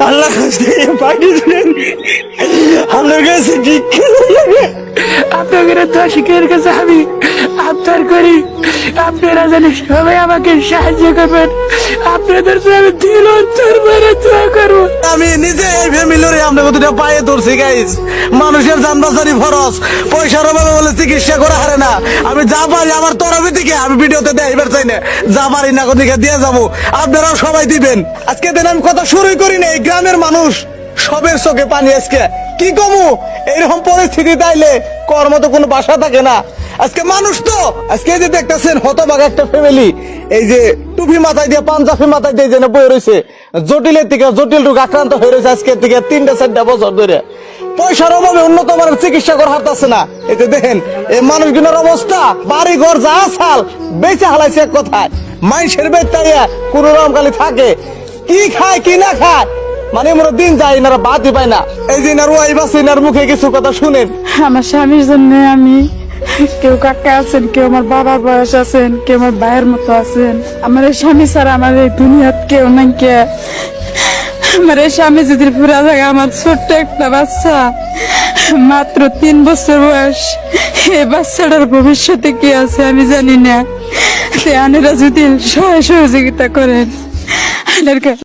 আল্লাহ আপনার কাছে দর্শকের কাছে আমি আবদার করি। আপনারা যেন সবাই আমাকে সাহায্য করবেন। আপনাদের আমি দিল করব। আমি নিজে পায়ে ধরছি গাইস মানুষের যান বাঁচানি ফরস পয়সার অভাবে বলে চিকিৎসা করা হারে না। আমি যা পারি আমার তরফে থেকে, আমি ভিডিওতে দেয়, এবার চাই না। যা পারি না দিয়ে যাব। আপনারাও সবাই দিবেন। আজকে দিন আমি কথা শুরুই করি না এই গ্রামের মানুষ। সবের চোখে পানি আজকে। কি কমু? এইরকম পরিস্থিতি তাইলে কর্ম তো কোনো বাসা থাকে না। আজকে মানুষ তো। আজকে যে দেখতেছেন হতবাগ একটা ফ্যামিলি এই যে টুপি মাথায় দিয়ে, পাঞ্জাবি মাথায় দিয়ে যেন বয়ে রয়েছে জটিলের থেকে জটিল রোগ আক্রান্ত হয়ে রয়েছে আজকে থেকে তিনটা, চারটা বছর ধরে। পয়সার অভাবে উন্নত মানের চিকিৎসা করা হারতেছে না। যে দেখেন, এই মানুষগুলোর অবস্থা বাড়ি ঘর যা সাল বেঁচে হালাইছে এক কথায়। মাইসের বেতাইয়া কোন রকম খালি থাকে। কি খায়, কি না খায় মানে মোর দিন যায় এনারা বাদই পায় না। এই যে এনার ওয়াইফ আছে এনার মুখে কিছু কথা শুনেন। আমার স্বামীর জন্য আমি কেউ কাকা আছেন, কেউ আমার বাবার বয়স আছেন, কেউ আমার ভাইয়ের মতো আছেন। আমার এই স্বামী ছাড়া আমার এই দুনিয়াত কেউ নাই কে? আমার এই স্বামী যদি পুরা থাকে আমার ছোট্ট একটা বাচ্চা, মাত্র তিন বছর বয়স, এই বাচ্চাটার ভবিষ্যতে কি আছে আমি জানি না। আনেরা যদি সহায় সহযোগিতা করেন আনের